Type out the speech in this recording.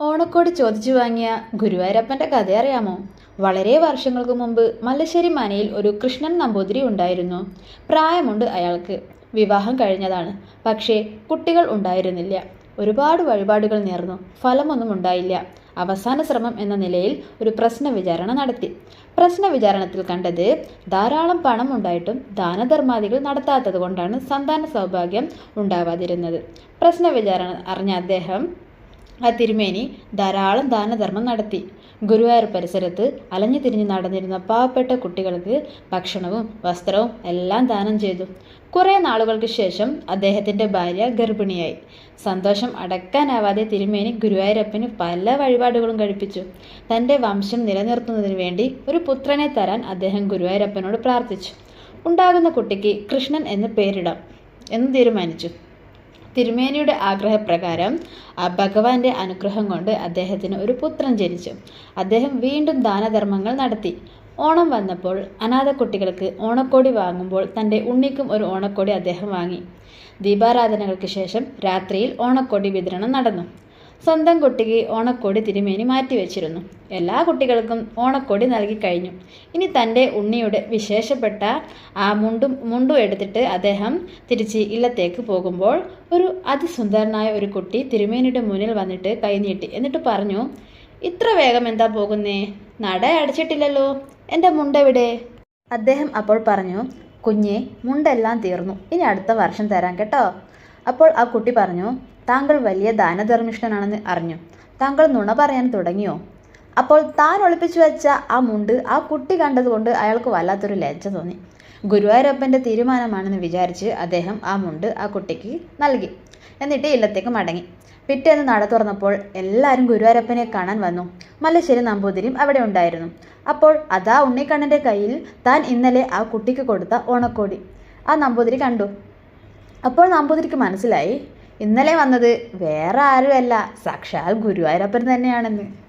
ഓണക്കോടി ചോദിച്ചു വാങ്ങിയ ഗുരുവായൂരപ്പന്റെ കഥ അറിയാമോ? വളരെ വർഷങ്ങൾക്ക് മുമ്പ് മല്ലശ്ശേരി മനയിൽ ഒരു കൃഷ്ണൻ നമ്പൂതിരി ഉണ്ടായിരുന്നു. പ്രായമുണ്ട് അയാൾക്ക്. വിവാഹം കഴിഞ്ഞതാണ്. പക്ഷേ കുട്ടികൾ ഉണ്ടായിരുന്നില്ല. ഒരുപാട് വഴിപാടുകൾ നേർന്നു. ഫലമൊന്നും ഉണ്ടായില്ല. അവസാന ശ്രമം എന്ന നിലയിൽ ഒരു പ്രശ്ന വിചാരണ നടത്തി. പ്രശ്ന വിചാരണത്തിൽ കണ്ടത് ധാരാളം പണം ഉണ്ടായിട്ടും ദാനധർമാദികൾ നടത്താത്തത് കൊണ്ടാണ് സന്താന സൗഭാഗ്യം ഉണ്ടാവാതിരുന്നത്. പ്രശ്ന വിചാരണ അറിഞ്ഞ അദ്ദേഹം ആ തിരുമേനി ധാരാളം ദാനധർമ്മം നടത്തി. ഗുരുവായൂർ പരിസരത്ത് അലഞ്ഞു തിരിഞ്ഞ് നടന്നിരുന്ന പാവപ്പെട്ട കുട്ടികൾക്ക് ഭക്ഷണവും വസ്ത്രവും എല്ലാം ദാനം ചെയ്തു. കുറേ നാളുകൾക്ക് ശേഷം അദ്ദേഹത്തിന്റെ ഭാര്യ ഗർഭിണിയായി. സന്തോഷം അടക്കാനാവാതെ തിരുമേനി ഗുരുവായൂരപ്പന് പല വഴിപാടുകളും കഴിപ്പിച്ചു. തന്റെ വംശം നിലനിർത്തുന്നതിന് വേണ്ടി ഒരു പുത്രനെ തരാൻ അദ്ദേഹം ഗുരുവായൂരപ്പനോട് പ്രാർത്ഥിച്ചു. ഉണ്ടാകുന്ന കുട്ടിക്ക് കൃഷ്ണൻ എന്ന് പേരിടാം എന്ന് തീരുമാനിച്ചു. തിരുമേനിയുടെ ആഗ്രഹപ്രകാരം ഭഗവാന്റെ അനുഗ്രഹം കൊണ്ട് അദ്ദേഹത്തിന് ഒരു പുത്രൻ ജനിച്ചു. അദ്ദേഹം വീണ്ടും ദാനധർമ്മങ്ങൾ നടത്തി. ഓണം വന്നപ്പോൾ അനാഥ കുട്ടികൾക്ക് ഓണക്കോടി വാങ്ങുമ്പോൾ തന്റെ ഉണ്ണിക്കും ഒരു ഓണക്കോടി അദ്ദേഹം വാങ്ങി. ദീപാരാധനകൾക്ക് ശേഷം രാത്രിയിൽ ഓണക്കോടി വിതരണം നടന്നു. സ്വന്തം കുട്ടിക്ക് ഓണക്കോടി തിരുമേനി മാറ്റിവെച്ചിരുന്നു എല്ലാ കുട്ടികൾക്കും ഓണക്കോടി നൽകി കഴിഞ്ഞു. ഇനി തന്റെ ഉണ്ണിയുടെ വിശേഷപ്പെട്ട ആ മുണ്ടും മുണ്ടും എടുത്തിട്ട് അദ്ദേഹം തിരിച്ച് ഇല്ലത്തേക്ക് പോകുമ്പോൾ ഒരു അതിസുന്ദരനായ ഒരു കുട്ടി തിരുമേനിയുടെ മുന്നിൽ വന്നിട്ട് കൈനീട്ടി എന്നിട്ട് പറഞ്ഞു ഇത്ര വേഗം എന്താ പോകുന്നേ? നട അടച്ചിട്ടില്ലല്ലോ. എന്റെ മുണ്ടെവിടെ അദ്ദേഹം അപ്പോൾ പറഞ്ഞു കുഞ്ഞെ മുണ്ടെല്ലാം തീർന്നു. ഇനി അടുത്ത വർഷം തരാം കേട്ടോ. അപ്പോൾ ആ കുട്ടി പറഞ്ഞു താങ്കൾ വലിയ ദാനധർമ്മിഷ്ഠനാണെന്ന് അറിഞ്ഞു. താങ്കൾ നുണ പറയാൻ തുടങ്ങിയോ? അപ്പോൾ താൻ ഒളിപ്പിച്ചു വെച്ച ആ മുണ്ട് ആ കുട്ടി കണ്ടതുകൊണ്ട് അയാൾക്ക് വല്ലാത്തൊരു ലജ്ജ തോന്നി. ഗുരുവായൂരപ്പന്റെ തീരുമാനമാണെന്ന് വിചാരിച്ച് അദ്ദേഹം ആ മുണ്ട് ആ കുട്ടിക്ക് നൽകി. എന്നിട്ട് ഇല്ലത്തേക്ക് മടങ്ങി. പിറ്റേന്ന് നട തുറന്നപ്പോൾ എല്ലാവരും ഗുരുവായൂരപ്പനെ കാണാൻ വന്നു. മല്ലശ്ശേരി നമ്പൂതിരിയും അവിടെ ഉണ്ടായിരുന്നു. അപ്പോൾ അതാ ഉണ്ണിക്കണ്ണന്റെ കയ്യിൽ താൻ ഇന്നലെ ആ കുട്ടിക്ക് കൊടുത്ത ഓണക്കോടി. ആ നമ്പൂതിരി കണ്ടു. അപ്പോൾ നമ്പൂതിരിക്ക് മനസ്സിലായി. ഇന്നലെ വന്നത് വേറെ ആരുമല്ല സാക്ഷാൽ ഗുരുവായൂരപ്പൻ തന്നെയാണെന്ന്.